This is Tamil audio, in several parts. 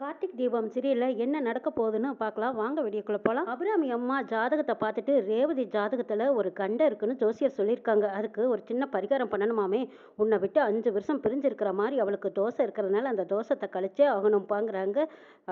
கார்த்திக் தீபம் சீரியலில் என்ன நடக்க போகுதுன்னு பார்க்கலாம். வாங்க வீடியோக்குள்ள போகலாம் அபிராமி அம்மா ஜாதகத்தை பார்த்துட்டு ரேவதி ஜாதகத்தில் ஒரு கண்டை இருக்குன்னு ஜோசியர் சொல்லியிருக்காங்க. அதுக்கு ஒரு சின்ன பரிகாரம் பண்ணணுமாமே. உன்னை விட்டு அஞ்சு வருஷம் பிரிஞ்சிருக்கிற மாதிரி அவளுக்கு தோசை இருக்கிறதுனால அந்த தோசத்தை கழிச்சே ஆகணும்பாங்கிறாங்க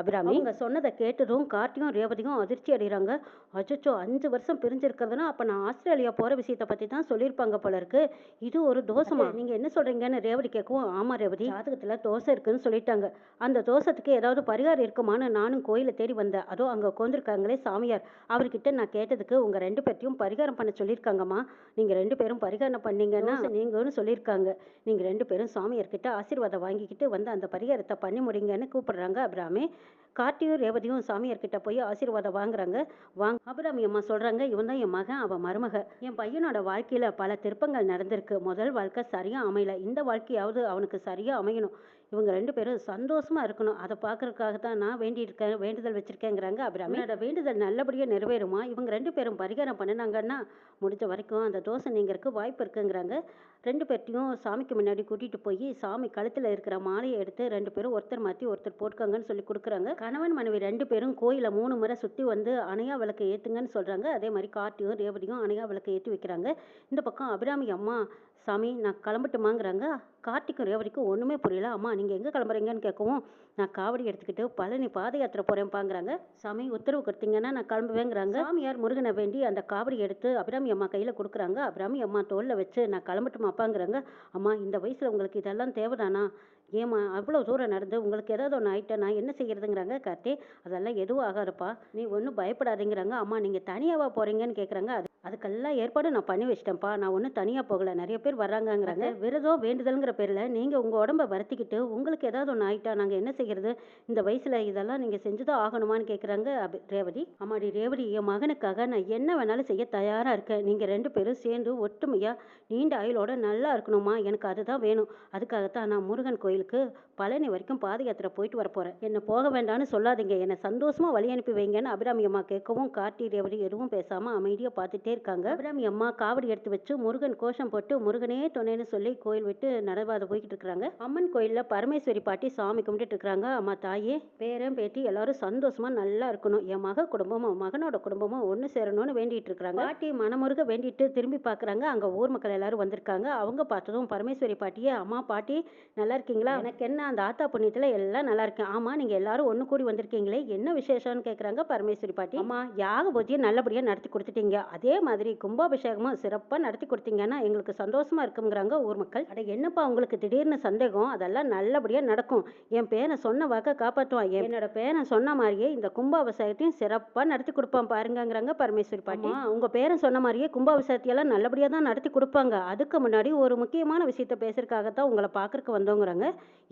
அபிராமி. அவங்க சொன்னதை கேட்டதும் கார்த்தியும் ரேவதியும் அதிர்ச்சி அடைகிறாங்க. அச்சோ அஞ்சு வருஷம் பிரிஞ்சிருக்கிறதுனா அப்போ நான் ஆஸ்திரேலியா போகிற விஷயத்தை பற்றி தான் சொல்லியிருப்பாங்க போல இருக்கு. இது ஒரு தோசைமா நீங்கள் என்ன சொல்கிறீங்கன்னு ரேவதி கேட்கவும் ஆமாம் ரேவதி ஜாதகத்தில் தோசை இருக்குன்னு சொல்லிட்டாங்க. அந்த தோசத்துக்கு ஏதாவது பரிகாரம் இருக்குமான்னு நானும் கோயிலை தேடி வந்தேன். அதோ அங்கே உட்காந்துருக்காங்களே சாமியார். அவர்கிட்ட நான் கேட்டதுக்கு உங்கள் ரெண்டு பேர்த்தையும் பரிகாரம் பண்ண சொல்லியிருக்காங்கம்மா. நீங்கள் ரெண்டு பேரும் பரிகாரம் பண்ணீங்கன்னா நீங்கன்னு சொல்லியிருக்காங்க. நீங்கள் ரெண்டு பேரும் சாமியார்கிட்ட ஆசீர்வாதம் வாங்கிக்கிட்டு வந்து அந்த பரிகாரத்தை பண்ணி முடிங்கன்னு கூப்பிடுறாங்க அபிராமி. கார்த்தியும் ரேவதியும் சாமியார்கிட்ட போய் ஆசீர்வாதம் வாங்குறாங்க. வாங்க அபிராமி அம்மா சொல்கிறாங்க இவன் தான் என் மகன் அவன் மருமக. என் பையனோட வாழ்க்கையில் பல திருப்பங்கள் நடந்திருக்கு. முதல் வாழ்க்கை சரியாக அமையல. இந்த வாழ்க்கையாவது அவனுக்கு சரியாக அமையணும். இவங்க ரெண்டு பேரும் சந்தோஷமா இருக்கணும். அதை பார்க்கறதுக்காக தான் நான் வேண்டியிருக்கேன் வேண்டுதல் வச்சிருக்கேங்கிறாங்க அபிராமி. என்னோட வேண்டுதல் நல்லபடியாக நிறைவேறுமா? இவங்க ரெண்டு பேரும் பரிகாரம் பண்ணினாங்கன்னா முடிஞ்ச வரைக்கும் அந்த தோசை நீங்கிறதுக்கு வாய்ப்பு இருக்குங்கிறாங்க. ரெண்டு பேர்த்தையும் சாமிக்கு முன்னாடி கூட்டிட்டு போய் சாமி கழுத்தில் இருக்கிற மாலையை எடுத்து ரெண்டு பேரும் ஒருத்தர் மாற்றி ஒருத்தர் போட்டுக்கோங்கன்னு சொல்லி கொடுக்குறாங்க. கணவன் மனைவி ரெண்டு பேரும் கோயிலை மூணு முறை சுற்றி வந்து அணையா விளக்கு ஏற்றுங்கன்னு சொல்கிறாங்க அதே மாதிரி கார்த்தியும் ரேவதியும் அணையா விளக்கு ஏற்றி வைக்கிறாங்க. இந்த பக்கம் அபிராமி அம்மா சாமி நான் கிளம்பட்டுமாங்கிறாங்க. கார்த்திக்கும் ரேவதிக்கும் ஒன்றுமே புரியல. அம்மா நீங்கள் எங்கே கிளம்புறீங்கன்னு கேட்கவும் நான் காவடி எடுத்துக்கிட்டு பழனி பாத யாத்திரை போகிறேன்ப்பாங்கிறாங்க சாமி உத்தரவு கொடுத்தீங்கன்னா நான் கிளம்புவேங்கிறாங்க. சாமியார் முருகனை வேண்டி அந்த காவடி எடுத்து அபிராமி அம்மா கையில் கொடுக்குறாங்க. அபிராமி அம்மா தோளில் வச்சு நான் கிளம்பட்டுமாப்பாங்கிறாங்க. அம்மா இந்த வயசில் உங்களுக்கு இதெல்லாம் தேவைதானா? ஏம்மா அவ்வளோ தூரம் நடந்து உங்களுக்கு ஏதாவது ஒன்று ஆயிட்டா நான் என்ன செய்யறதுங்கிறாங்க கார்த்தி. அதெல்லாம் எதுவும் ஆகாதுப்பா. நீ ஒன்றும் பயப்படாதீங்கிறாங்க. அம்மா நீங்கள் தனியாவா போகிறீங்கன்னு கேட்குறாங்க அது அதுக்கெல்லாம் ஏற்பாடு நான் பண்ணி வச்சிட்டேன்ப்பா. நான் ஒன்றும் தனியாக போகல. நிறைய பேர் வர்றாங்கங்கிறாங்க. விரதம் வேண்டுதல்ங்கிற பேரில் நீங்கள் உங்கள் உடம்ப வருத்திக்கிட்டு உங்களுக்கு ஏதாவது ஒன்று ஆயிட்டா நாங்கள் என்ன செய்யறது? இந்த வயசில் இதெல்லாம் நீங்கள் செஞ்சுதான் ஆகணுமான்னு கேட்குறாங்க ரேவதி. அம்மாடி ரேவதி என் மகனுக்காக நான் என்ன வேணாலும் செய்ய தயாராக இருக்கேன். நீங்கள் ரெண்டு பேரும் சேர்ந்து ஒற்றுமையாக நீண்ட ஆயுளோட நல்லா இருக்கணுமா எனக்கு அதுதான் வேணும். அதுக்காகத்தான் நான் முருகன் கோயிலுக்கு பழனி வரைக்கும் பாத யாத்திரை போயிட்டு வர போகிறேன் என்னை போக வேண்டாம்னு சொல்லாதீங்க. என்னை சந்தோஷமாக வழி அனுப்பி வைங்கன்னு அபிராமி அம்மா கேட்கவும் கார்த்தி ரேவதி எதுவும் பேசாமல் அமைதியாக பார்த்துட்டே இருக்காங்க. அபிராமி அம்மா காவடி எடுத்து வச்சு முருகன் கோஷம் போட்டு முருகனே துணைன்னு சொல்லி கோயில் விட்டு நடவாத போய்கிட்டு இருக்கிறாங்க. அம்மன் கோயிலில் பரமேஸ்வரி பாட்டி சாமி கும்பிட்டுட்டு இருக்கிறாங்க. அம்மா தாயே பேரன் பேட்டி எல்லாரும் சந்தோஷமாக நல்லா இருக்கணும். என் மக குடும்பமும் மகனோட குடும்பமும் ஒன்று சேரணும்னு வேண்டிட்டு இருக்கிறாங்க. பாட்டி மனமுருக வேண்டிட்டு திரும்பி பார்க்குறாங்க. அங்கே ஊர் மக்கள் எல்லாரும் வந்திருக்காங்க. அவங்க பார்த்ததும் பரமேஸ்வரி பாட்டியே அம்மா பாட்டி நல்லா இருக்கீங்களா? எனக்கு என்ன அந்த ஆத்தா புண்ணியத்தில் எல்லாம் நல்லா இருக்கேன். ஆமா நீங்க எல்லாரும் ஒன்று கூடி வந்திருக்கீங்களே. என்ன விசேஷம்னு கேட்குறாங்க பரமேஸ்வரி பாட்டி. அம்மா யாக பூஜையை நல்லபடியாக நடத்தி கொடுத்துட்டீங்க. அதே மாதிரி கும்பாபிஷேகமும் சிறப்பாக நடத்தி கொடுத்தீங்கன்னா எங்களுக்கு சந்தோஷமா இருக்குங்கிறாங்க ஊர் மக்கள். அட என்னப்பா உங்களுக்கு திடீர்னு சந்தேகம்? அதெல்லாம் நல்லபடியாக நடக்கும். என் பேரனை சொன்ன வாக்க காப்பாற்றுவான் என்னோட பேரன் சொன்ன மாதிரியே இந்த கும்பாபிஷேகத்தையும் சிறப்பாக நடத்தி கொடுப்பான் பாருங்கங்கிறாங்க பரமேஸ்வரி பாட்டி. அம்மா, உங்க பேரன் சொன்ன மாதிரியே கும்பாபிஷேகத்தையெல்லாம் நல்லபடியாக தான் நடத்தி கொடுப்பாங்க. அதுக்கு முன்னாடி ஒரு முக்கியமான விஷயத்த பேசுறதுக்காகத்தான் உங்களை பார்க்கறக்கு வந்தோங்கிறாங்க.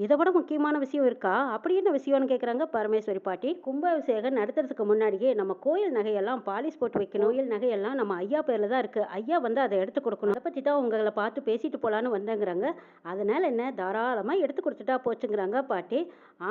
இதை விட முக்கியமான விஷயம் இருக்கா? அப்படி என்ன விஷயம்னு கேட்குறாங்க பரமேஸ்வரி பாட்டி. கும்பாபிஷேகம் நடத்துறதுக்கு முன்னாடியே நம்ம கோயில் நகையெல்லாம் பாலிஷ் போட்டு வைக்கணும் கோயில் நகையெல்லாம் நம்ம ஐயா பேரில் தான் இருக்குது ஐயா வந்து அதை எடுத்து கொடுக்கணும். அதை பற்றி தான் உங்களை பார்த்து பேசிட்டு போகலான்னு வந்தேங்கிறாங்க. அதனால என்ன? தாராளமாக எடுத்து கொடுத்துட்டா போச்சுங்கிறாங்க பாட்டி.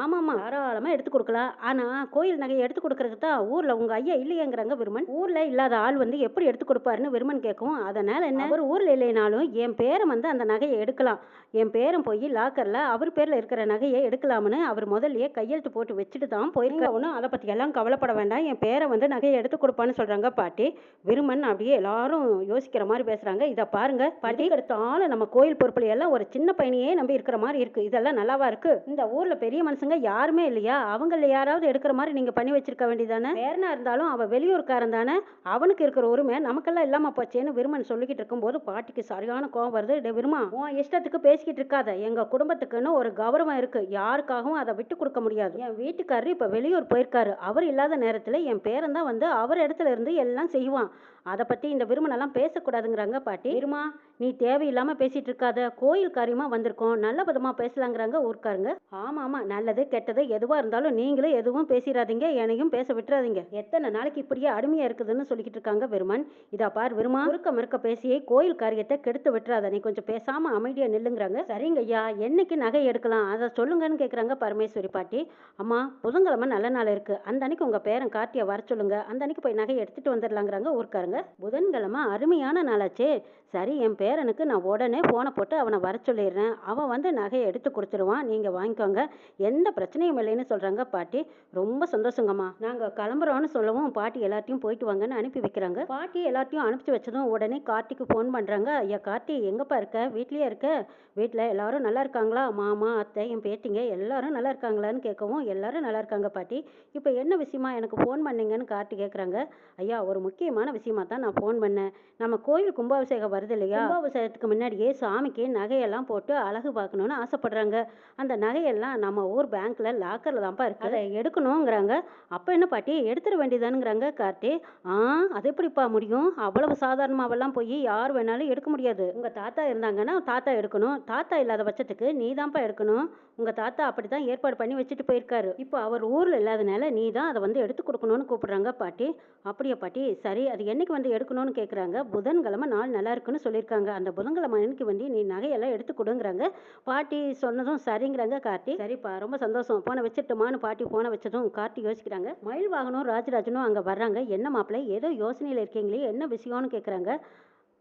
ஆமாம்மா தாராளமாக எடுத்து கொடுக்கலாம். ஆனால் கோயில் நகையை எடுத்து கொடுக்கறதுக்கு தான் ஊரில் உங்கள் ஐயா இல்லையேங்கிறாங்க விருமன் ஊரில் இல்லாத ஆள் வந்து எப்படி எடுத்து கொடுப்பாருன்னு விருமன் கேட்கும் அதனால் என்ன? ஒரு ஊரில் இல்லைனாலும் என் பேரன் வந்து அந்த நகையை எடுக்கலாம். என் பேரன் போய் லாக்கரில் அவர் பேரில் இருக்கிற நகையை எடுக்கலாம்னு அவர் முதல்லயே கையெழுத்து போட்டு வச்சுட்டு தான் போயிருக்க ஒன்றும் அதை பற்றி எல்லாம் கவலைப்பட வேண்டாம். என் பேரை வந்து நகையை எடுத்து கொடுப்பான்னு சொல்கிறாங்க பாட்டி. விருமன் அப்படியே எல்லாரும் யோசிக்கிற மாதிரி பேசுகிறாங்க இதை பாருங்க பாட்டி. எடுத்தாலும் நம்ம கோயில் பொறுப்புல எல்லாம் ஒரு சின்ன பையனையே நம்பி இருக்கிற மாதிரி இருக்கு. இதெல்லாம் நல்லாவா இருக்கு? இந்த ஊரில் பெரிய மனுஷங்க யாருமே இல்லையா? அவங்கள யாராவது எடுக்கிற மாதிரி நீங்கள் பண்ணி வச்சிருக்க வேண்டியதானே? பேரனா இருந்தாலும் அவன் வெளியூர்காரன் தானே? அவனுக்கு இருக்கிற உரிமை நமக்கெல்லாம் இல்லாம போச்சேன்னு விருமன் சொல்லிக்கிட்டு இருக்கும்போது பாட்டிக்கு சரியான கோவம் வருது. டே விருமா உன் இஷ்டத்துக்கு பேசிக்கிட்டு இருக்காத. எங்க குடும்பத்துக்குன்னு ஒரு கௌரவம் இருக்கு. யாருக்காகவும் அதை விட்டு கொடுக்க முடியாது. என் வீட்டுக்காரரு இப்போ வெளியூர் போயிருக்காரு. அவர் இல்லாத நேரத்தில் என் பேரன் தான் வந்து அவர் இடத்துல இருந்து எல்லாம் செய்வான். அதை பற்றி இந்த விருமனெல்லாம் பேசக்கூடாதுங்கிறாங்க பாட்டி. விருமா நீ தேவையில்லாமல் பேசிட்டு இருக்காத கோயில் காரியமாக வந்திருக்கோம் நல்ல விதமாக பேசலாங்கிறாங்க ஊர்க்காருங்க. ஆமாம் ஆமாம் நல்லது கெட்டது எதுவாக இருந்தாலும் நீங்களும் எதுவும் பேசிடாதீங்க என்னையும் பேச விட்டுறாதீங்க. எத்தனை நாளைக்கு இப்படியே அடிமையாக இருக்குதுன்னு சொல்லிக்கிட்டு இருக்காங்க விருமன். இதா பார் விருமா முறுக்க மறுக்க பேசியே கோயில் காரியத்தை கெடுத்து விட்டுறாத நீ கொஞ்சம் பேசாமல் அமைதியாக நில்லுங்கிறாங்க. சரிங்க ஐயா என்னைக்கு நகை எடுக்கலாம் அதை சொல்லுங்கன்னு கேட்குறாங்க பரமேஸ்வரி பாட்டி. அம்மா புதன்கிழமை நல்ல நாள் இருக்குது அந்த அன்னைக்கு உங்கள் பேரன் கார்த்தியை வர சொல்லுங்க அந்த அன்னைக்கு போய் நகை எடுத்துகிட்டு வந்துடலாங்கிறாங்க ஊர்க்காரங்க. புதன்கிழமை அருமையான நாளாச்சே. சரி என் பேரனுக்கு நான் உடனே ஃபோனை போட்டு அவனை வர சொல்லிடுறேன். அவன் வந்து நகையை எடுத்து கொடுத்துருவான். நீங்கள் வாங்கிக்கோங்க. எந்த பிரச்சனையும் இல்லைன்னு சொல்கிறாங்க பாட்டி. ரொம்ப சந்தோஷங்கம்மா. நாங்கள் கிளம்புறோன்னு சொல்லவும் பாட்டி எல்லாத்தையும் போயிட்டு வாங்கன்னு அனுப்பி வைக்கிறாங்க. பாட்டி எல்லாத்தையும் அனுப்பிச்சு வச்சதும் உடனே கார்த்திக்கு ஃபோன் பண்ணுறாங்க ஐயா கார்த்தி எங்கப்பா இருக்க? வீட்லேயே இருக்க? வீட்டில் எல்லாரும் நல்லா இருக்காங்களா? மாமா அத்தை என் பேட்டிங்க எல்லாரும் நல்லா இருக்காங்களான்னு கேட்கவும் எல்லாரும் நல்லா இருக்காங்க பாட்டி. இப்போ என்ன விஷயமா எனக்கு ஃபோன் பண்ணீங்கன்னு கார்த்தி கேட்குறாங்க. ஐயா ஒரு முக்கியமான விஷயமா தான் நான் ஃபோன் பண்ணேன். நம்ம கோயில் கும்பாபிஷேகம் வருது இல்லையா? கும்பாபிஷேகத்துக்கு முன்னாடியே சாமிக்கு நகையெல்லாம் போட்டு அழகு பார்க்கணுன்னு ஆசைப்படுறாங்க. அந்த நகையெல்லாம் நம்ம ஊர் பேங்க்கில் லாக்கரில் தான்ப்பா இருக்கு. அதை எடுக்கணுங்கிறாங்க அப்போ என்ன பாட்டி? எடுத்துட வேண்டியதானுங்கிறாங்க கார்த்தி. ஆ அது எப்படிப்பா முடியும்? அவ்வளவு சாதாரணமாகலாம் போய் யார் வேணாலும் எடுக்க முடியாது. உங்கள் தாத்தா இருந்தாங்கன்னா தாத்தா எடுக்கணும். தாத்தா இல்லாத பட்சத்துக்கு நீ தான்ப்பா எடுக்கணும். உங்கள் தாத்தா அப்படி தான் ஏற்பாடு பண்ணி வச்சுட்டு போயிருக்காரு. இப்போ அவர் ஊரில் இல்லாதனால நீ தான் அதை வந்து எடுத்து கொடுக்கணும்னு கூப்பிடுறாங்க பாட்டி. அப்படியா பாட்டி? சரி அது என்னைக்கு வந்து எடுக்கணும்னு கேட்குறாங்க புதன்கிழமை நாள் நல்லா இருக்குன்னு சொல்லியிருக்காங்க. அந்த புதன்கிழமை அன்னைக்கு வந்து நீ நகையெல்லாம் எடுத்து கொடுங்கிறாங்க. பாட்டி சொன்னதும் சரிங்கிறாங்க கார்த்தி. சரிப்பா ரொம்ப சந்தோஷம். போன வச்சிட்டுமான்னு பாட்டி போன வச்சதும் கார்த்தி யோசிக்கிறாங்க. மயில் வாகனம் ராஜராஜனும் அங்கே வர்றாங்க. என்ன மாப்பிள்ளை? ஏதோ யோசனையில் இருக்கீங்களே என்ன விஷயம்னு கேட்குறாங்க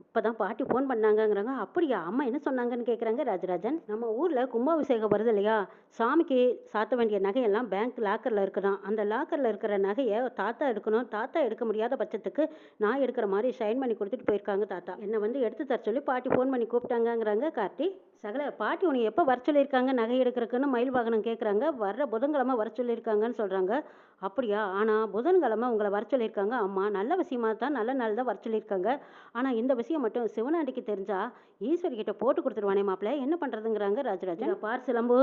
இப்போதான் பாட்டி ஃபோன் பண்ணாங்கங்கிறாங்க. அப்படியா? அம்மா என்ன சொன்னாங்கன்னு கேட்குறாங்க ராஜராஜன். நம்ம ஊரில் கும்பாபிஷேகம் வருது இல்லையா? சாமிக்கு சாத்த வேண்டிய நகையெல்லாம் பேங்க் லாக்கரில் இருக்குதான். அந்த லாக்கரில் இருக்கிற நகையை தாத்தா எடுக்கணும். தாத்தா எடுக்க முடியாத பட்சத்துக்கு நான் எடுக்கிற மாதிரி ஷைன் பண்ணி கொடுத்துட்டு போயிருக்காங்க தாத்தா. என்னை வந்து எடுத்து தர சொல்லி பாட்டி ஃபோன் பண்ணி கூப்பிட்டாங்கங்கிறாங்க கார்த்தி. சகல பாட்டி உனக்கு எப்போ வர சொல்லியிருக்காங்க? நகை எடுக்கிறதுக்குன்னு மயில் வாகனம் கேட்குறாங்க வர்ற புதன்கிழமை வர சொல்லியிருக்காங்கன்னு சொல்கிறாங்க அப்படியா? ஆனால் புதன்கிழமை உங்களை வர சொல்லியிருக்காங்க. அம்மா நல்ல விஷயமா தான் நல்ல நாள் தான் வர சொல்லியிருக்காங்க. ஆனால் இந்த விஷயம் மட்டும் சிவனாண்டிக்கு தெரிஞ்சா ஈஸ்வரி கிட்ட போட்டு கொடுத்துருவானே மாப்பிள்ள. என்ன பண்ணுறதுங்கிறாங்க ராஜராஜன்? பார் சிலம்பு?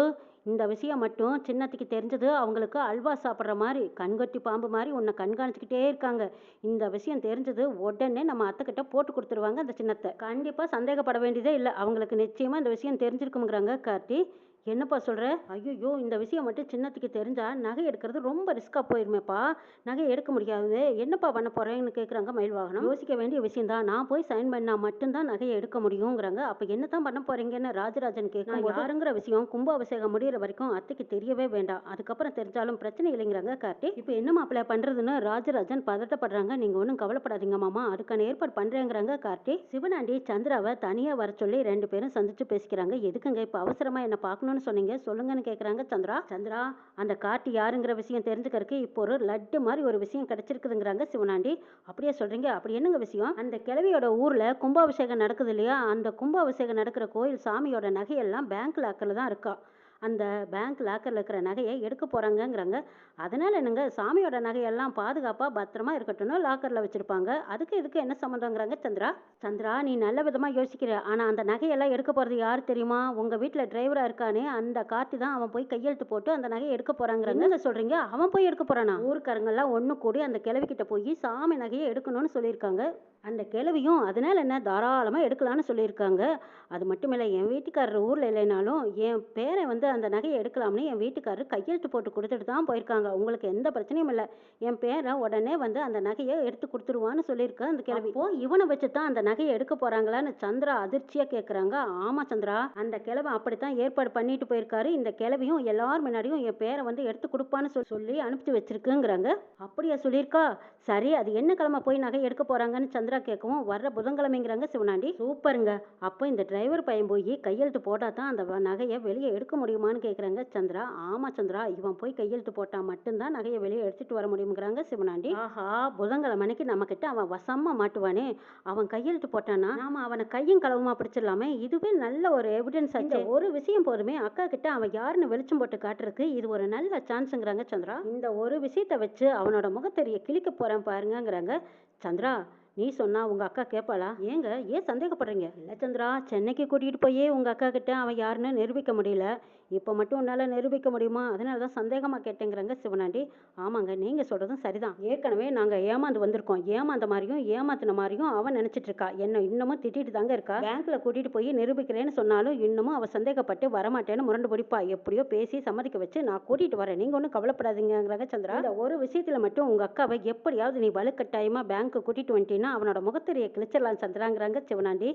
இந்த விஷயம் மட்டும் சின்னத்துக்கு தெரிஞ்சது அவங்களுக்கு அல்வா சாப்பிட்ற மாதிரி கண்கொட்டி பாம்பு மாதிரி உன்னை கண்காணிச்சுக்கிட்டே இருக்காங்க. இந்த விஷயம் தெரிஞ்சது உடனே நம்ம அத்தைக்கிட்ட போட்டு கொடுத்துருவாங்க அந்த சின்னத்தை. கண்டிப்பாக சந்தேகப்பட வேண்டியதே இல்லை. அவங்களுக்கு நிச்சயமாக இந்த விஷயம் தெரிஞ்சிருக்குங்கிறாங்க கார்த்தி. என்னப்பா சொல்கிற ஐயோ இந்த விஷயம் மட்டும் சின்னத்துக்கு தெரிஞ்சா நகை எடுக்கிறது ரொம்ப ரிஸ்க்காக போயிருமேப்பா. நகை எடுக்க முடியாது. என்னப்பா பண்ண போகிறேன்னு கேட்குறாங்க மயில் வாகனம். யோசிக்க வேண்டிய விஷயம் தான் நான் போய் சைன் பண்ணால் மட்டும்தான் நகையை எடுக்க முடியுங்கிறாங்க. அப்போ என்ன தான் பண்ண போகிறீங்கன்னு ராஜராஜன் கேட்கும் யாருங்கிற விஷயம் கும்பாபிஷேகம் முடியிற வரைக்கும் அத்தைக்கு தெரியவே வேண்டாம். அதுக்கப்புறம் தெரிஞ்சாலும் பிரச்சனை இல்லைங்கிறாங்க கார்த்தி. இப்போ என்ன மாப்பிள்ளை பண்ணுறதுன்னு ராஜராஜன் பதட்டப்படுறாங்க. நீங்கள் ஒன்றும் கவலைப்படாதீங்க மாமா. அதுக்கான ஏற்பாடு பண்ணுறேங்கிறாங்க கார்த்தி. சிவனாண்டி சந்திராவை தனியாக வர சொல்லி ரெண்டு பேரும் சந்திச்சு பேசிக்கிறாங்க. எதுக்குங்க இப்போ அவசரமாக என்ன சொல்லணும்னு சொன்னீங்க. சொல்லுங்கன்னு கேட்குறாங்க சந்திரா. சந்திரா அந்த காட்டு யாருங்கிற விஷயம் தெரிஞ்சுக்கிறதுக்கு இப்போ ஒரு லட்டு மாதிரி ஒரு விஷயம் கிடைச்சிருக்குதுங்கிறாங்க சிவனாண்டி. அப்படியே சொல்கிறீங்க அப்படி என்னங்க விஷயம்? அந்த கிழவியோட ஊரில் கும்பாபிஷேகம் நடக்குது இல்லையா? அந்த கும்பாபிஷேகம் நடக்கிற கோயில் சாமியோட நகையெல்லாம் பேங்க் லாக்கரில் தான் இருக்கா. அந்த பேங்க் லாக்கரில் இருக்கிற நகையை எடுக்க போகிறாங்கங்கிறாங்க அதனால் என்னங்க சாமியோட நகையெல்லாம் பாதுகாப்பாக பத்திரமா இருக்கட்டும்னு லாக்கரில் வச்சுருப்பாங்க. அதுக்கு இதுக்கு என்ன சம்மந்தங்கிறாங்க சந்திரா? சந்திரா நீ நல்ல விதமாக யோசிக்கிற. ஆனால் அந்த நகையெல்லாம் எடுக்க போகிறது யார் தெரியுமா? உங்கள் வீட்டில் டிரைவராக இருக்கானே அந்த கார்த்தி தான் அவன் போய் கையெழுத்து போட்டு அந்த நகையை எடுக்க போகிறாங்கிறாங்க சொல்கிறீங்க அவன் போய் எடுக்க போகிறானா ஊருக்காரங்கெல்லாம் ஒன்று கூடி அந்த கிழவிக்கிட்ட போய் சாமி நகையை எடுக்கணும்னு சொல்லியிருக்காங்க. அந்த கிழவியும் அதனால் என்ன தாராளமாக எடுக்கலாம்னு சொல்லியிருக்காங்க. அது மட்டும் இல்லை என் வீட்டுக்காரர் ஊரில் இல்லைனாலும் என் பேரை வந்து அந்த நகையை எடுக்கலாம்னு என் வீட்டுக்காரர் கையெழுத்து போட்டு கொடுத்துட்டு தான் போயிருக்காங்க. உங்களுக்கு எந்த பிரச்சனையும் இல்லை. என் பேரை உடனே வந்து அந்த நகையை எடுத்து கொடுத்துருவான்னு சொல்லியிருக்க அந்த கிழவி இப்போ இவனை வச்சு தான் அந்த நகையை எடுக்க போகிறாங்களான்னு சந்திரா அதிர்ச்சியாக கேட்குறாங்க ஆமாம் சந்திரா அந்த கிழவன் அப்படித்தான் ஏற்பாடு பண்ணிட்டு போயிருக்காரு. இந்த கிழவியும் எல்லார் முன்னாடியும் என் பேரை வந்து எடுத்து கொடுப்பான்னு சொல்லி சொல்லி அனுப்பிச்சு வச்சிருக்குங்கிறாங்க. அப்படியா சொல்லியிருக்கா? சரி அது என்ன கிழமை போய் நகை எடுக்க போறாங்கன்னு சந்திரா கேட்கவும் வர்ற புதன்கிழமைங்கிறாங்க சிவனாண்டி. சூப்பருங்க. அப்போ இந்த டிரைவர் பையன் போய் கையெழுத்து போட்டா தான் அந்த நகையை வெளியே எடுக்க முடியுமான்னு கேட்குறாங்க சந்திரா. ஆமா சந்திரா இவன் போய் கையெழுத்து போட்டா மட்டும்தான் நகையை வெளியே எடுத்துட்டு வர முடியுங்கிறாங்க சிவனாண்டி. ஆஹா. புதன்கிழமை அன்னைக்கு நம்ம கிட்ட அவன் வசமா மாட்டுவானே. அவன் கையெழுத்து போட்டானா? நாம அவனை கையும் களவுமா பிடிச்சிடலாமே? இதுவே நல்ல ஒரு எவிடன்ஸ் ஆச்சு. ஒரு விஷயம் போதுமே அக்கா கிட்ட அவன் யாருன்னு வெளிச்சம் போட்டு காட்டுறதுக்கு இது ஒரு நல்ல சான்ஸுங்கிறாங்க சந்திரா. இந்த ஒரு விஷயத்தை வச்சு அவனோட முகத்தெரிய கிழிக்க போறேன் பாருங்கங்கிறாங்க சந்திரா. நீ சொன்னா உங்க அக்கா கேட்பாளா ஏங்க ஏன் சந்தேகப்படுறீங்க? இல்ல சந்திரா சென்னைக்கு கூட்டிகிட்டு போய் உங்க அக்கா கிட்ட அவன் யாருன்னு நிரூபிக்க முடியல. இப்போ மட்டும் உன்னால நிரூபிக்க முடியுமா? அதனால தான் சந்தேகமா கேட்டேங்கிறாங்க சிவனாண்டி. ஆமாங்க நீங்க சொல்றதும் சரிதான். ஏற்கனவே நாங்க ஏமாந்து வந்திருக்கோம். ஏமாந்த மாதிரியும் ஏமாத்தின மாதிரியும் அவன் நினைச்சிட்டு இருக்கா. என்ன இன்னமும் திட்டிட்டு தாங்க இருக்கா? பேங்க்ல கூட்டிட்டு போய் நிரூபிக்கிறேன்னு சொன்னாலும் இன்னமும் அவ சந்தேகப்பட்டு வரமாட்டேன்னு முரண்டு பிடிப்பா. எப்படியோ பேசி சம்மதிக்க வச்சு நான் கூட்டிட்டு வரேன். நீங்க ஒன்றும் கவலைப்படாதீங்கிறாங்க சந்திரா. இந்த ஒரு விஷயத்துல மட்டும் உங்க அக்காவை எப்படியாவது நீ வலுக்கட்டாயமா பேங்க்கு கூட்டிட்டு அப்படின்னா அவனோட முகத்திரையை கிழிச்சிடலாம் சந்திராங்கிறாங்க சிவனாண்டி.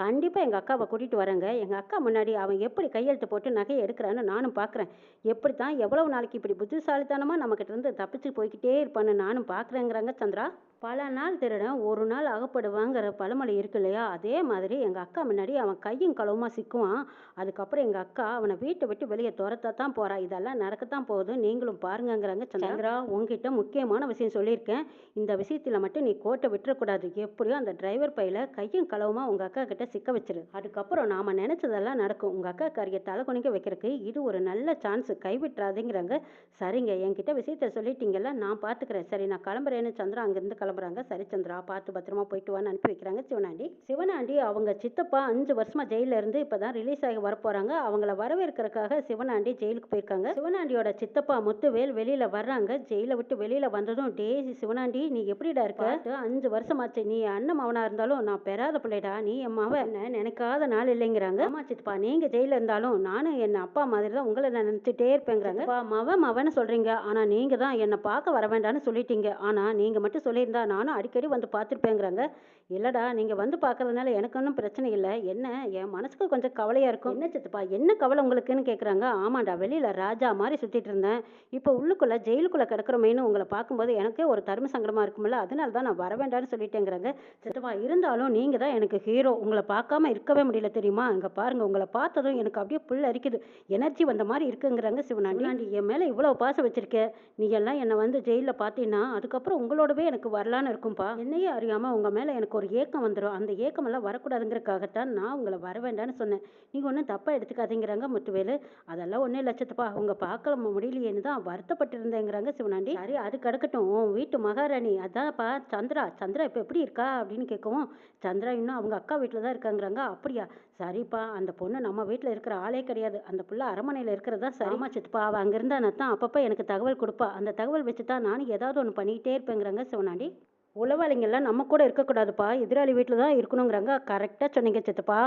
கண்டிப்பாக எங்கள் அக்காவை கூட்டிகிட்டு வரேங்க. எங்கள் அக்கா முன்னாடி அவன் எப்படி கையெழுத்து போட்டு நகையை எடுக்கிறான்னு நானும் பார்க்குறேன் எப்படி தான் எவ்வளவு நாளைக்கு இப்படி புத்திசாலித்தனமாக நம்மக்கிட்ட இருந்து தப்பிச்சு போய்கிட்டே இருப்பான்னு நானும் பார்க்குறேங்கிறாங்க சந்திரா. பல நாள் திருடன் ஒரு நாள் அகப்படுவாங்கிற பழமொழி இருக்கு இல்லையா? அதே மாதிரி எங்கள் அக்கா முன்னாடி அவன் கையும் களவுமா சிக்குவான். அதுக்கப்புறம் எங்கள் அக்கா அவனை வீட்டை விட்டு வெளியே துரத்த தான் போறா. இதெல்லாம் நடக்கத்தான் போகுது. நீங்களும் பாருங்கங்கிறாங்க சந்திரா. உங்ககிட்ட முக்கியமான விஷயம் சொல்லியிருக்கேன். இந்த விஷயத்தில் மட்டும் நீ கோட்டை விட்டுறக்கூடாது. எப்படியோ அந்த டிரைவர் பையில கையும் களவுமா உங்கள் அக்கா கிட்ட சிக்க வச்சிரு. அதுக்கப்புறம் நாம் நினச்சதெல்லாம் நடக்கும். உங்கள் அக்கா காரிய தலை குனிக்க வைக்கிறதுக்கு இது ஒரு நல்ல சான்ஸ் கைவிட்டுறாதீங்கிறாங்க சரிங்க. என்கிட்ட விஷயத்த சொல்லிட்டீங்கல்ல நான் பார்த்துக்கிறேன் சரி நான் கிளம்புறேன்னு சந்திரா அங்கேருந்து கிளம்புறாங்க. சரி சந்திரா பார்த்து பத்திரமா போயிட்டு வான்னு அனுப்பி வைக்கிறாங்க சிவனாண்டி. சிவனாண்டி அவங்க சித்தப்பா அஞ்சு வருஷமா ஜெயில இருந்து இப்பதான் ரிலீஸ் ஆகி வரப்போறாங்க. அவங்கள வரவேற்கிறதுக்காக சிவனாண்டி ஜெயிலுக்கு போயிருக்காங்க. சிவனாண்டியோட சித்தப்பா முத்துவேல் வெளியில வர்றாங்க. ஜெயில விட்டு வெளியில வந்ததும் டே சிவனாண்டி நீ எப்படிடா இருக்க? அஞ்சு வருஷமாச்சு. நீ அண்ணன் மவனா இருந்தாலும் நான் பெறாத பிள்ளைடா. நீ என் மவன் நினைக்காத நாள் இல்லைங்கிறாங்க. ஆமா சித்தப்பா நீங்க ஜெயில இருந்தாலும் நானும் என் அப்பா மாதிரி தான் உங்களை நான் நினைச்சிட்டே இருப்பேங்கிறாங்க. மவன் மவன்னு சொல்றீங்க. ஆனா நீங்க தான் என்னை பார்க்க வர வேண்டாம்னு சொல்லிட்டீங்க. ஆனா நீங்க மட்டும் சொல்லியிருந்தா நானும் அடிக்கடி வந்து பார்த்துருப்பேங்கிறாங்க. இல்லடா நீங்க வந்து பார்க்கறதுனால எனக்கு ஒன்றும் பிரச்சனை இல்லை. என்ன? என் மனசுக்கு கொஞ்சம் கவலையா இருக்கும். என்ன சித்தப்பா என்ன கவலை உங்களுக்குன்னு கேட்குறாங்க ஆமாண்டா வெளியில ராஜா மாதிரி சுத்திட்டு இருந்தேன். இப்போ உள்ளுக்குள்ள ஜெயிலுக்குள்ள கிடக்குறமேனு உங்களை பார்க்கும்போது எனக்கே ஒரு தர்ம சங்கடமா இருக்கும்ல. அதனால தான் நான் வர வேண்டாம்னு சொல்லிட்டேங்கிறாங்க. சித்தப்பா இருந்தாலும் நீங்க தான் எனக்கு ஹீரோ உங்களை பார்க்காம இருக்கவே முடியல தெரியுமா? இங்க பாருங்க உங்களை பார்த்ததும் எனக்கு அப்படியே புல் அரிக்குது. எனர்ஜி வந்த மாதிரி இருக்குங்கிறாங்க சிவனாண்டி. என் மேல இவ்வளவு பாசம் வச்சிருக்க? நீ எல்லாம் என்னை வந்து ஜெயிலில் பார்த்தீங்கன்னா அதுக்கப்புறம் உங்களோடவே எனக்கு வரலான்னு இருக்கும்பா. என்னையே அறியாம உங்க மேல எனக்கு ஒரு ஏக்கம் வந்துடும் அந்த ஏக்கம் எல்லாம் வரக்கூடாதுங்கிறதுக்காகத்தான் நான் உங்களை வர வேண்டாம்னு சொன்னேன். நீங்க ஒன்றும் தப்பா எடுத்துக்காதீங்கிறாங்க முத்துவேலு. அதெல்லாம் ஒன்றும் லட்சத்துப்பா உங்க பார்க்க முடியலையேன்னு தான் வருத்தப்பட்டிருந்தேங்கிறாங்க சிவனாண்டி. சரி அது கிடக்கட்டும் உன் வீட்டு மகாராணி. அதான்ப்பா சந்திரா. சந்திரா இப்போ எப்படி இருக்கா அப்படின்னு கேட்கவும் சந்திரா இன்னும் அவங்க அக்கா வீட்டில் தான் இருக்காங்கிறாங்க. அப்படியா? சரிப்பா அந்த பொண்ணு நம்ம வீட்டில் இருக்கிற ஆளே கிடையாது. அந்த புள்ள அரண்மனையில் இருக்கிறதா சரிமா சித்துப்பா. அவள் அங்கே இருந்தா தான் அப்பப்போ எனக்கு தகவல் கொடுப்பா. அந்த தகவல் வச்சு தான் நானும் ஏதாவது ஒன்று பண்ணிக்கிட்டே இருப்பேங்கிறாங்க சிவனாண்டி உளவாளிங்கெல்லாம் நம்ம கூட இருக்கக்கூடாதுப்பா. எதிராளி வீட்டில் தான் இருக்கணுங்கிறாங்க. கரெக்டாக சொன்னீங்க சித்தப்பா.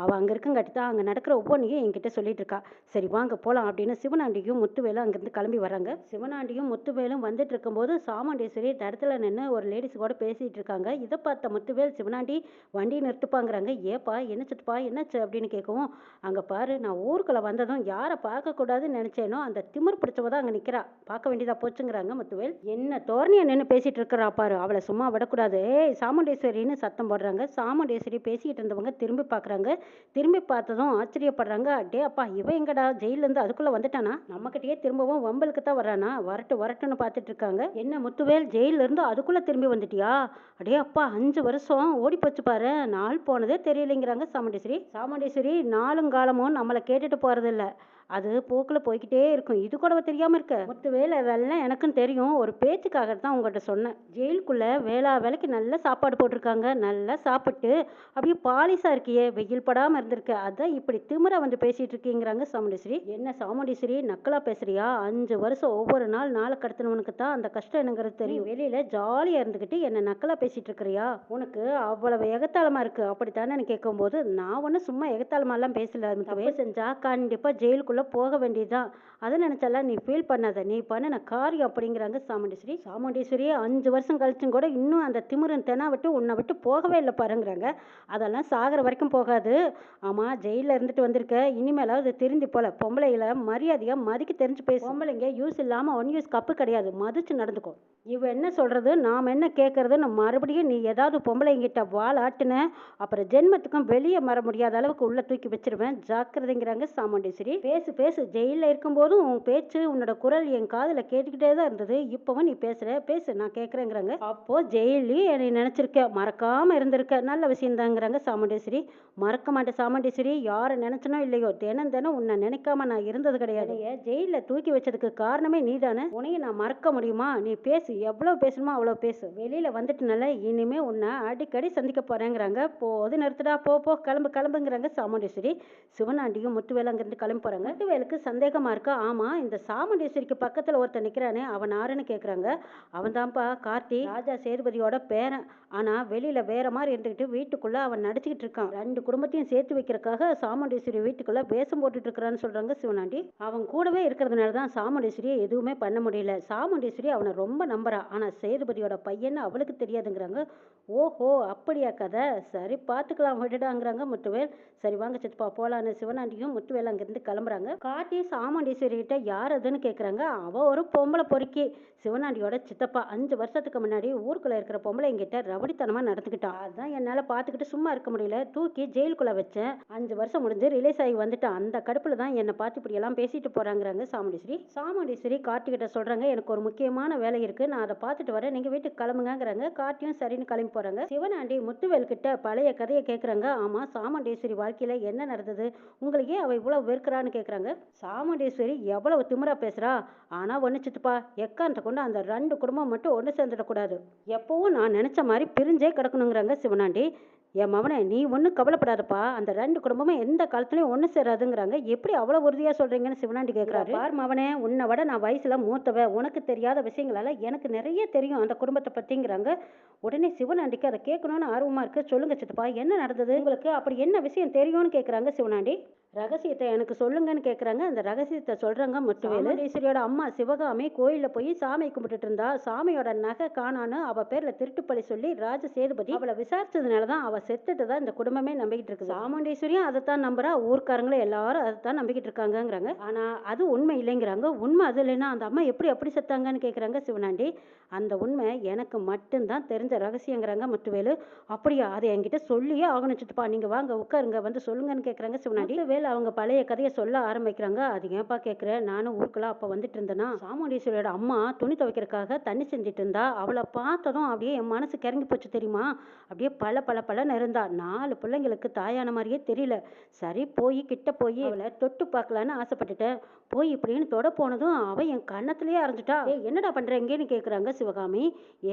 அவள் அங்கே இருக்கங்காட்டி தான் அங்கே நடக்கிற ஒவ்வொன்றையும் என்கிட்ட சொல்லிட்டு இருக்கா சரி வாங்க போகலாம் அப்படின்னு சிவனாண்டியும் முத்துவேலும் அங்கேருந்து கிளம்பி வராங்க சிவனாண்டியும் முத்துவேலும் வந்துட்டு இருக்கும்போது சாமுண்டேஸ்வரி இடத்துல நின்று ஒரு லேடிஸ் கூட பேசிகிட்டு இருக்காங்க இதை பார்த்த முத்துவேல் சிவனாண்டி வண்டி நிறுத்துப்பாங்கிறாங்க. ஏப்பா என்ன சித்தப்பா என்னச்சு? அப்படின்னு கேட்கவும் அங்கே பாரு நான் ஊருக்குள்ளே வந்ததும் யாரை பார்க்கக்கூடாதுன்னு நினச்சேனோ அந்த திமிர் பிடிச்சவ தான் அங்கே நிற்கிறா பார்க்க வேண்டியதாக போச்சுங்கிறாங்க முத்துவேல். என்ன தோரணியை நின்று பேசிகிட்டு இருக்கிறா பாரு அவளை சும்மா விடக்கூடாது. ஏய் சாமுண்டேஸ்வரின்னு சத்தம் போடுறாங்க. சாமுண்டேஸ்வரி பேசிக்கிட்டு இருந்தவங்க திரும்பி பார்க்குறாங்க திரும்பி பார்த்ததும் ஆச்சரியப்படுறாங்க. அடே அப்பா இவன் எங்கடா? ஜெயிலேருந்து அதுக்குள்ளே வந்துட்டானா? நம்மக்கிட்டயே திரும்பவும் வம்பலுக்கு தான் வரானா? வரட்டு வரட்டுன்னு பார்த்துட்டு இருக்காங்க. என்ன முத்துவேல் ஜெயிலேருந்து இருந்து அதுக்குள்ளே திரும்பி வந்துட்டியா? அடே அப்பா அஞ்சு வருஷம் ஓடி போச்சு பாரு. நாள் போனதே தெரியலைங்கிறாங்க சாமுண்டேஸ்வரி. சாமுண்டேஸ்வரி நாளும் காலமும் நம்மளை கேட்டுட்டு போகிறதில்ல அது போக்கில் போய்க்கிட்டே இருக்கும். இது கூட தெரியாமல் இருக்க. முத்துவேல் அதெல்லாம் எனக்கும் தெரியும். ஒரு பேச்சுக்காக தான் உங்கள்கிட்ட சொன்னேன். ஜெயிலுக்குள்ளே வேளா வேலைக்கு நல்ல சாப்பாடு போட்டிருக்காங்க. நல்லா சாப்பிட்டு அப்படியே பாலிசாக இருக்கியே. வெயில் படாமல் இருந்திருக்கு. அதான் இப்படி திமிரா வந்து பேசிட்டு இருக்கீங்கிறாங்க சாமுண்டீஸ்வரி. என்ன சாமுண்டீஸ்வரி? நக்கலா பேசுறியா? அஞ்சு வருஷம் ஒவ்வொரு நாள் நாளை கடத்தினவனுக்கு தான் அந்த கஷ்டம் என்னங்கிறது தெரியும். வெளியில ஜாலியாக இருந்துக்கிட்டு என்ன நக்கலா பேசிட்டு இருக்கிறியா? உனக்கு அவ்வளவு எகத்தாளமா இருக்கு. அப்படித்தானே கேட்கும்போது நான் ஒன்றும் சும்மா எகத்தாளமாலாம் பேசல. தப்பு செஞ்சா கண்டிப்பாக ஜெயிலுக்குள்ளே போக வேண்டியதுதான். அதை நினச்சாலாம் நீ ஃபீல் பண்ணாத. நீ பண்ணின காரியம் அப்படிங்கிறாங்க சாமுண்டீஸ்வரி சாமுண்டீஸ்வரி அஞ்சு வருஷம் கழிச்சும் கூட இன்னும் அந்த திமிரன் தெனா விட்டு உன்னை விட்டு போகவே இல்லை பாருங்கிறாங்க. அதெல்லாம் சாகிற வரைக்கும் போகாது. ஆமாம் ஜெயிலில் இருந்துட்டு வந்திருக்க. இனிமேலாவது திருந்தி போல. பொம்பளைகளை மரியாதையாக மதிக்க தெரிஞ்சு பேச. பொம்பளைங்க யூஸ் இல்லாமல் ஒன் யூஸ் கப்பு கிடையாது. மதிச்சு நடந்துக்கும் இவ என்ன சொல்கிறது நாம் என்ன கேட்குறதுன்னு மறுபடியும் நீ ஏதாவது பொம்பளைங்கிட்ட வால் ஆட்டுன அப்புறம் ஜென்மத்துக்கும் வெளியே மற முடியாத அளவுக்கு உள்ள தூக்கி வச்சிருவேன். ஜாக்கிரதைங்கிறாங்க சாமுண்டீஸ்வரி. பேசு பேசு ஜெயிலில் இருக்கும்போதும் உன் பேச்சு உன்னோட குரல் என் காதில் கேட்டுக்கிட்டே தான் இருந்தது. இப்போவும் நீ பேசுகிற பேசு நான் கேட்குறேங்கிறாங்க அப்போது ஜெயிலையும் என்னை நினச்சிருக்க. மறக்காமல் இருந்திருக்க. நல்ல விஷயந்தாங்கிறாங்க சாமுண்டீஸ்வரி. மறக்க மாட்டேன் சாமுண்டீஸ்வரி. யாரை நினச்சனோ இல்லையோ தினம் தினம் உன்னை நினைக்காம நான் இருந்தது கிடையாது. ஜெயிலில் தூக்கி வச்சதுக்கு காரணமே நீ தானே உனையும் நான் மறக்க முடியுமா? நீ பேசு. எவ்வளோ பேசணுமோ அவ்வளோ பேசு. வெளியில் வந்துட்டனால இனிமேல் உன்னை அடிக்கடி சந்திக்க போகிறேங்கிறாங்க போது நிறுத்துடா போ போ. கிளம்பு கிளம்புங்கிறாங்க சாமுண்டீஸ்வரி. சிவனாண்டியும் முத்துவேலாங்கிறது கிளம்பி போகிறாங்க முத்துவேலுக்கு சந்தேகமாக இருக்கா? ஆமாம் இந்த சாமுண்டேஸ்வரிக்கு பக்கத்தில் ஒருத்தன் நிற்கிறானே அவன் யாருன்னு கேட்குறாங்க அவன் தான்ப்பா கார்த்தி. ராஜா சேதுபதியோட பேரன். ஆனால் வெளியில் வேற மாதிரி இருந்துக்கிட்டு வீட்டுக்குள்ளே அவன் நடிச்சுக்கிட்டு இருக்கான். ரெண்டு குடும்பத்தையும் சேர்த்து வைக்கிறதுக்காக சாமுண்டேஸ்வரி வீட்டுக்குள்ளே வேஷம் போட்டுட்டு இருக்கிறான்னு சொல்கிறாங்க சிவனாண்டி. அவன் கூடவே இருக்கிறதுனால தான் சாமுண்டேஸ்வரியை எதுவுமே பண்ண முடியல. சாமுண்டேஸ்வரி அவனை ரொம்ப நம்புறா. ஆனால் சேதுபதியோட பையன்னு அவளுக்கு தெரியாதுங்கிறாங்க. ஓஹோ அப்படியா கதை? சரி பார்த்துக்கலாம் விட்டுடாங்கிறாங்க முத்துவேல். சரி வாங்க சித்தப்பா போலான்னு சிவனாண்டியும் முத்துவேல் அங்கேருந்து கிளம்புறாங்க. காட்டி சாமுண்டீஸ்வரி கிட்ட யார் அதுன்னு கேட்குறாங்க அவள் ஒரு பொம்பளை பொறுக்கி. சிவனாண்டியோட சித்தப்பா அஞ்சு வருஷத்துக்கு முன்னாடி ஊருக்குள்ள இருக்கிற பொம்பளைங்கிட்ட ரவடித்தனமா நடந்துக்கிட்டான். அதான் என்னால பார்த்துக்கிட்டு சும்மா இருக்க முடியல. தூக்கி ஜெயிலுக்குள்ள வச்சேன். அஞ்சு வருஷம் முடிஞ்சு ரிலீஸ் ஆகி வந்துட்டான். அந்த கடுப்புல தான் என்னை பார்த்து இப்படி எல்லாம் பேசிட்டு போறாங்கிறாங்க சாமுண்டீஸ்வரி. சாமுண்டீஸ்வரி கார்த்திகிட்ட சொல்றாங்க எனக்கு ஒரு முக்கியமான வேலை இருக்கு. நான் அதை பார்த்துட்டு வரேன். நீங்க வீட்டுக்கு கிளம்புங்கிறாங்க கார்த்தியும் சரின்னு கிளம்பி போறாங்க. சிவனாண்டி முத்துவேல் கிட்ட பழைய கதையை கேட்குறாங்க ஆமா சாமுண்டீஸ்வரி வாழ்க்கையில என்ன நடந்தது? உங்களுக்கே அவ இவ்வளவு வெறுக்கிறான்னு கேட்குறாங்க சாமுண்டீஸ்வரி எவ்வளவு திமிரா பேசுறா? ஆனா ஒன்று சித்துப்பா எக்காந்த கொண்டு அந்த ரெண்டு குடும்பம் மட்டும் ஒன்று சேர்ந்துடக்கூடாது. எப்பவும் நான் நினச்ச மாதிரி பிரிஞ்சே கிடக்கணுங்கிறாங்க சிவனாண்டி. என் மவனே நீ ஒன்றும் கவலைப்படாதப்பா. அந்த ரெண்டு குடும்பமும் எந்த காலத்துலயும் ஒன்று சேராதுங்கிறாங்க. எப்படி அவ்வளோ உறுதியாக சொல்றீங்கன்னு சிவனாண்டி கேட்குறாரு பார் மவனே உன்னை விட நான் வயசுல மூத்தவ உனக்கு தெரியாத விஷயங்களால எனக்கு நிறைய தெரியும் அந்த குடும்பத்தை பத்திங்கிறாங்க. உடனே சிவனாண்டிக்கு அதை கேட்கணும்னு ஆர்வமா இருக்கு. சொல்லுங்க சித்தப்பா என்ன நடந்தது? உங்களுக்கு அப்படி என்ன விஷயம் தெரியும்னு கேட்குறாங்க சிவனாண்டி. ரகசியத்தை எனக்கு சொல்லுங்கன்னு கேட்குறாங்க அந்த ரகசியத்தை சொல்றாங்க முத்துவேலு ஈஸ்வரியோட அம்மா சிவகாமி கோயிலில் போய் சாமி கும்பிட்டுட்டு இருந்தா. சாமியோட நகை காணான்னு அவ பேர்ல திருட்டுப்பழி சொல்லி ராஜ சேதுபதி அவளை விசாரிச்சதுனால தான் அவ செத்துட்டு தான் இந்த குடும்பமே நம்பிக்கிட்டு இருக்கு சாமுண்டீஸ்வரியும் அதைத்தான் நம்புறா ஊர்க்காரங்களும் எல்லாரும் அதைத்தான் நம்பிக்கிட்டு இருக்காங்கங்கிறாங்க ஆனா அது உண்மை இல்லைங்கிறாங்க. உண்மை அது இல்லைன்னா அந்த அம்மா எப்படி அப்படி செத்தாங்கன்னு கேட்குறாங்க சிவனாண்டி. அந்த உண்மை எனக்கு மட்டும்தான் தெரிஞ்ச ரகசியங்கிறாங்க முத்துவேலு. அப்படியா அதை என்கிட்ட சொல்லியே ஆகணும் சித்தப்பா. நீங்க வாங்க உட்காருங்க வந்து சொல்லுங்கன்னு கேட்குறாங்க சிவனாண்டி. முத்துவேல் அவங்க பழைய கதையை சொல்ல ஆரம்பிக்கிறாங்க. அது ஏன்பா கேட்குறேன் நானும் ஊருக்குள்ள அப்போ வந்துட்டு இருந்தேனா? சாமுண்டீஸ்வரியோட அம்மா துணி துவைக்கிறதுக்காக தண்ணி செஞ்சுட்டு இருந்தா அவளை பார்த்ததும் அப்படியே என் மனசு கிறங்கி போச்சு தெரியுமா? அப்படியே பல பல பலன்னு இருந்தா நாலு பிள்ளைங்களுக்கு தாயான மாதிரியே தெரியல. சரி போய் கிட்ட போய் அவளை தொட்டு பார்க்கலான்னு ஆசைப்பட்டுட்டேன். போய் இப்படின்னு தொட போனதும் அவ என் கன்னத்திலேயே அரைஞ்சிட்டா. ஏய் என்னடா பண்றீங்கன்னு கேக்குறாங்க சிவகாமி.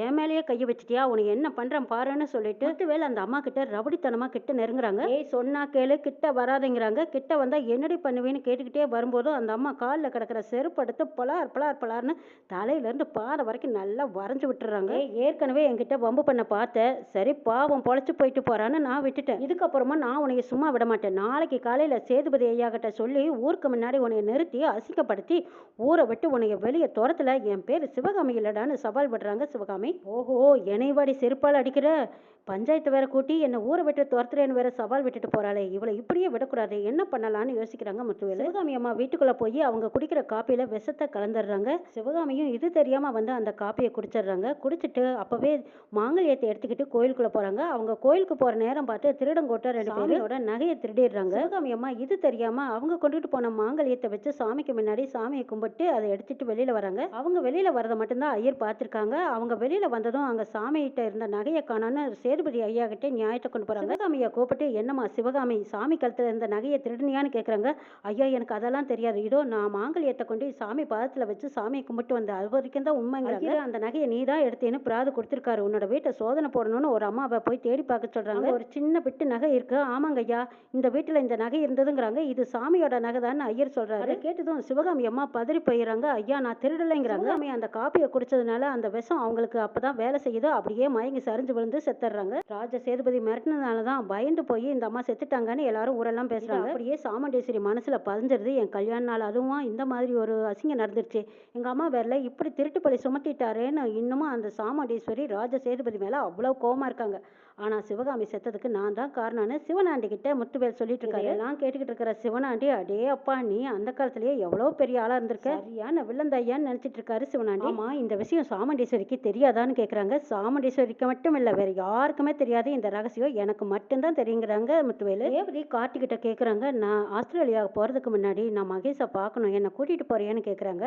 என் மேலேயே கையை வச்சிட்டியா? உனக்கு என்ன பண்றேன் பாருன்னு சொல்லிட்டு வேலை அந்த அம்மா கிட்ட ரபடித்தனமா கிட்ட நெருங்குறாங்க. ஏய் சொன்னா கேளு கிட்ட வராதேங்கிறாங்க. கிட்ட வந்தா என்னடி பண்ணுவேன்னு கேட்டுக்கிட்டே வரும்போதும் அந்த அம்மா காலில் கிடக்கிற செருப்பு எடுத்து பலார் பலார் பலார்னு தலையில இருந்து பாதை வரைக்கும் நல்லா வரைஞ்சு விட்டுறாங்க. ஏற்கனவே என்கிட்ட வம்பு பண்ண பார்த்தேன் சரி பாவம் பொழைச்சு போயிட்டு போறான்னு நான் விட்டுட்டேன். இதுக்கப்புறமா நான் உன்னைய சும்மா விட மாட்டேன். நாளைக்கு காலையில சேதுபதி ஐயா கிட்ட சொல்லி ஊருக்கு முன்னாடி உன்னைய நிறுத்தி அசிங்கப்படுத்தி ஊரை விட்டு உனைய வெளியே துரத்துல என் பேர் சிவகாமி இல்லடான்னு சவால் விடுறாங்க சிவகாமி. ஓஹோ என்னைவாடி செருப்பால் அடிக்கிற? பஞ்சாயத்து வேற கூட்டி என்னை ஊரை விட்டு துரத்துறேன்னு வேற சவால் விட்டுட்டு போறாளே. இவளை இப்படியே விடக்கூடாது. என்ன பண்ணலான்னு யோசிக்கிறாங்க முத்துவேல். சிவகாமி அம்மா வீட்டுக்குள்ள போய் அவங்க குடிக்கிற காப்பியில விஷத்தை கலந்துடுறாங்க. சிவகாமியும் இது தெரியாம வந்து அந்த காப்பியை குடிச்சிடுறாங்க. குடிச்சிட்டு அப்பவே மாங்கல்யத்தை எடுத்துக்கிட்டு கோயிலுக்குள்ள போறாங்க. அவங்க கோயிலுக்கு போற நேரம் பார்த்து திருடங்கோட்டை ரெண்டு பேரோட நகையை திருடிடுறாங்க. சிவகாமி அம்மா இது தெரியாம அவங்க கொண்டுட்டு போன மாங்கல்யத்தை வச்சு சாமிக்கு முன்னாடி சாமியை கும்பிட்டு அதை எடுத்துட்டு வெளியில வராங்க. அவங்க வெளியில வரதை மட்டும்தான் ஐயர் பார்த்திருக்காங்க. அவங்க வெளியில வந்ததும் அங்க சாமிகிட்ட இருந்த நகையை காணோன்னு சேதுபதி ஐயா கிட்ட நியாயத்தை கொண்டு போறாங்க. சிவகாமியை கூப்பிட்டு என்னம்மா சிவகாமி சாமி கழுத்துல இருந்த நகையை திருடுனியான்னு கேக்குறாங்க? ஐயா எனக்கு அதெல்லாம் தெரியாது. இதோ நான் மாங்கல்யத்தை கொண்டு சாமி பாதத்துல வச்சு சாமியை கும்பிட்டு வந்தேன் அது வரைக்கும் தான் உண்மைங்கிறாங்க அந்த நகையை நீ தான் எடுத்தேன்னு பிராது கொடுத்திருக்காரு. உன்னோட வீட்டை சோதனை போடணும்னு ஒரு அம்மாவை போய் தேடி பார்க்க சொல்றாங்க. ஒரு சின்ன பிட்டு நகை இருக்கு. ஆமாங்க ஐயா. இந்த வீட்டுல இந்த நகை இருந்ததுங்கிறாங்க. இது சாமியோட நகை தான் ஐயர் சொல்றாரு. கேட்டதும் சிவகாமி அம்மா பதறி போயிடுறாங்க ஐயா நான் திருடலைங்கிறாங்க. சிவகாமி அந்த காப்பியை குடிச்சதுனால அந்த விஷம் அவங்களுக்கு அப்பதான் வேலை செய்யுதோ. அப்படியே மயங்கி சரிஞ்சு விழுந்து செத்துறாங்க. ராஜ சேதுபதி மிரட்டினதுனால தான் பயந்து போய் இந்த அம்மா செத்துட்டாங்கன்னு எல்லாரும் ஊரெல்லாம் பேசுறாங்க. அப்படியே சாமுண்டேஸ்வரி மனசுல பதிஞ்சிருது. என் கல்யாண நாள் அதுவும் இந்த மாதிரி ஒரு அசிங்கம் நடந்துருச்சு. எங்க அம்மா வேறல இப்படி திருட்டு பழி சுமத்திட்டாரேன்னு இன்னமும் அந்த சாமுண்டீஸ்வரி ராஜ சேதுபதி மேல அவ்வளவு கோவமா இருக்காங்க. ஆனா சிவகாமி செத்ததுக்கு நான் தான் காரணம்னு சிவனாண்டி கிட்ட முத்துவேல் சொல்லிட்டு இருக்காரு எல்லாம் கேட்டுக்கிட்டு இருக்கிற சிவனாண்டி அடே அப்பா நீ அந்த காலத்திலேயே எவ்வளவு பெரிய ஆளா இருந்திருக்க? சரியான வில்லந்தையான்னு நினைச்சிட்டு இருக்காரு சிவனாண்டி. ஆமா இந்த விஷயம் சாமுண்டீஸ்வரிக்கு தெரியாதான்னு கேக்குறாங்க. சாமுண்டீஸ்வரிக்கு மட்டும் இல்ல வேற யாருக்குமே தெரியாது இந்த ரகசியம். எனக்கு மட்டும்தான் தெரியுங்கிறாங்க முத்துவேலு. ரேவதி கார்த்திகிட்ட கேக்குறாங்க நான் ஆஸ்திரேலியா போறதுக்கு முன்னாடி நான் மகேஷை பார்க்கணும் என்னை கூட்டிட்டு போறியான்னு கேக்குறாங்க.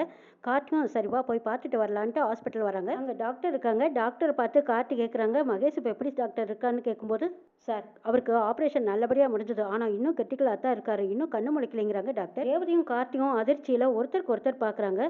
கார்த்தியும் சரிவா போய் பார்த்துட்டு வரலான்ட்டு ஹாஸ்பிட்டல் வராங்க. அங்க டாக்டர் இருக்காங்க. டாக்டர் பார்த்து கார்த்தி கேக்குறாங்க மகேஷ் இப்போ எப்படி டாக்டர் இருக்கான்னு கேட்கும்போது சார் அவருக்கு ஆப்ரேஷன் நல்லபடியாக முடிஞ்சது. ஆனால் இன்னும் கிரிட்டிக்கலாக தான் இருக்காரு. இன்னும் கண்ணு முழிக்கலைங்கிறாங்க டாக்டர். ரேவதியும் கார்த்தியும் அதிர்ச்சியில் ஒருத்தருக்கு ஒருத்தர் பார்க்குறாங்க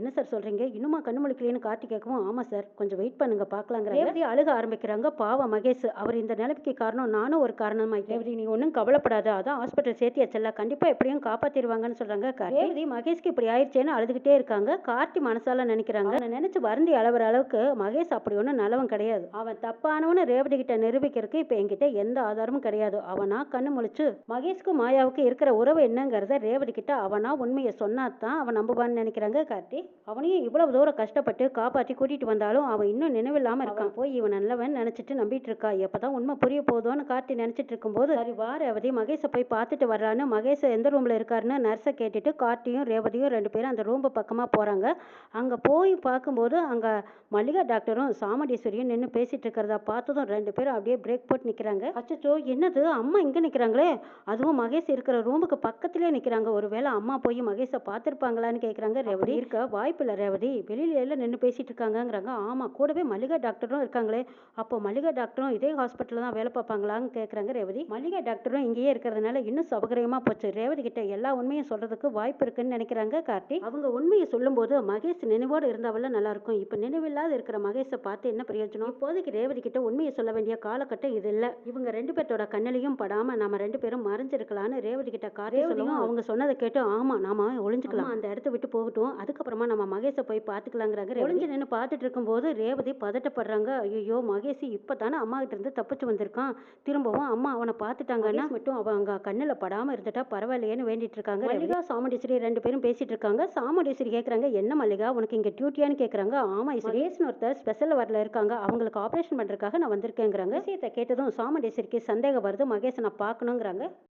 என்ன சார் சொல்றீங்க? இன்னுமா கண்ணு முழிக்கலைன்னு கார்த்தி கேட்கவும் ஆமா சார் கொஞ்சம் வெயிட் பண்ணுங்க பார்க்கலாங்கிற ரேவதி அழுக ஆரம்பிக்கிறாங்க? பாவம் மகேஷ் அவர் இந்த நிலைமைக்கு காரணம் நானும் ஒரு காரணமாயிட்டேன். ரேவதி நீ ஒன்றும் கவலைப்படாத அதான் ஹாஸ்பிட்டல் சேர்த்தியாச்சல்ல கண்டிப்பா எப்படியும் காப்பாத்திடுவாங்கன்னு சொல்றாங்க கார்த்தி. ரேவதி மகேஷ்க்கு இப்படி ஆயிடுச்சேன்னு அழுதுகிட்டே இருக்காங்க. கார்த்தி மனசால நினைக்கிறாங்க. அவனை நினைச்சு வருந்தி அளவுற அளவுக்கு மகேஷ் அப்படி ஒன்றும் நல்லவன் கிடையாது. அவன் தப்பானவனு ரேவதி கிட்ட நிரூபிக்கிறதுக்கு இப்போ என்கிட்ட எந்த ஆதாரமும் கிடையாது. அவனா கண்ணு முழிச்சு மகேஷ்க்கும் மாயாவுக்கும் இருக்கிற உறவு என்னங்கிறத ரேவதி கிட்ட அவனா உண்மையை சொன்னாதான் அவன் நம்புவான்னு நினைக்கிறாங்க கார்த்தி. அவனையும் இவ்வளவு தூரம் கஷ்டப்பட்டு காப்பாத்தி கூட்டிட்டு வந்தாலும் அவன் இன்னும் நினைவில்லாம இருக்கான். போய் இவன் நல்லவன் நினைச்சிட்டு நம்பிட்டு இருக்கா. எப்பதான் உண்மை புரிய போதோன்னு கார்த்தி நினைச்சிட்டு இருக்கும்போது சரி வா ரேவதி மகேஷை போய் பார்த்துட்டு வர்றான்னு மகேஷ் எந்த ரூம்ல இருக்காருன்னு நர்ஸை கேட்டுட்டு கார்த்தியும் ரேவதியும் ரெண்டு பேரும் அந்த ரூம் பக்கமா போறாங்க. அங்க போய் பார்க்கும்போது அங்க மல்லிகா டாக்டரும் சாமுண்டீஸ்வரியும் நின்று பேசிட்டு இருக்கிறத பார்த்ததும் ரெண்டு பேரும் அப்படியே பிரேக் போட்டு நிக்கிறாங்க. அச்சச்சோ என்னது? அம்மா இங்க நிக்கிறாங்களே. அதுவும் மகேஷ் இருக்கிற ரூமுக்கு பக்கத்திலே நிக்கிறாங்க. ஒருவேளை அம்மா போய் மகேஷை பார்த்திருப்பாங்களான்னு கேக்குறாங்க ரேவதி. இருக்க வாய்ப்பில்லை ரேவதி. வெளியில எல்லாம் நின்று பேசிட்டு இருக்காங்கங்கிறாங்க. ஆமா கூடவே மல்லிகா டாக்டரும் இருக்காங்களே. அப்போ மல்லிகா டாக்டரும் இதே ஹாஸ்பிட்டல்ல தான் வேலை பார்ப்பாங்களான்னு கேக்குறாங்க ரேவதி. மல்லிகா டாக்டரும் இங்கேயே இருக்கிறதுனால இன்னும் சௌகரியமா போச்சு. ரேவதி கிட்ட எல்லா உண்மையும் சொல்றதுக்கு வாய்ப்பு இருக்குன்னு நினைக்கிறாங்க கார்த்தி. அவங்க உண்மையை சொல்லும்போது மகேஷ் நினைவோடு இருந்தாவெல்லாம் நல்லா இருக்கும் இப்ப நினைவில்லாத இருக்கிற மகேஷை பார்த்து என்ன பிரயோஜனம்? இப்போதைக்கு ரேவதி கிட்ட உண்மையை சொல்ல வேண்டிய காலகட்டம் இது இல்ல. இவங்க ரெண்டு பேர்த்தோட கண்ணிலையும் படாம நாம ரெண்டு பேரும் மறைஞ்சிருக்கலாம்னு ரேவதி கிட்ட கார்த்தி சொல்லவும் அவங்க சொன்னதை கேட்டு ஆமா நாம ஒளிஞ்சுக்கலாம். அந்த இடத்த விட்டு போகட்டும். அதுக்கப்புறமா நம்ம மகேஷை போய் பாத்துக்கலாங்கிறாங்க ஒளிஞ்சு நின்று பார்த்துட்டு இருக்கும்போது ரேவதி பதட்டப்படுறாங்க. ஐயோ மகேஷ் இப்பதானே அம்மா கிட்ட இருந்து தப்பிச்சு வந்திருக்கான். திரும்பவும் அம்மா அவனை பார்த்துட்டாங்கன்னா மட்டும் அவன் அங்க கண்ணுல படாம இருந்துட்டா பரவாயில்லையேன்னு வேண்டிட்டு இருக்காங்க மல்லிகா சாமுண்டீஸ்வரி ரெண்டு பேரும் பேசிட்டு இருக்காங்க சாமுண்டீஸ்வரி கேக்குறாங்க என்ன மல்லிகா உனக்கு இங்க டியூட்டியான்னு கேக்குறாங்க. ஆமா சுரேஷ்னு ஒருத்தர் ஸ்பெஷல் வரல இருக்காங்க. அவங்களுக்கு ஆபரேஷன் பண்றதுக்காக நான் வந்திருக்கேங்கிறாங்க. விஷயத்தை கேட்டதும் சாமுண்டீஸ்வரிக்கு சந்தேகம் வருது. மகேஷ் நான் பார்க்கணுங்கிறாங்க.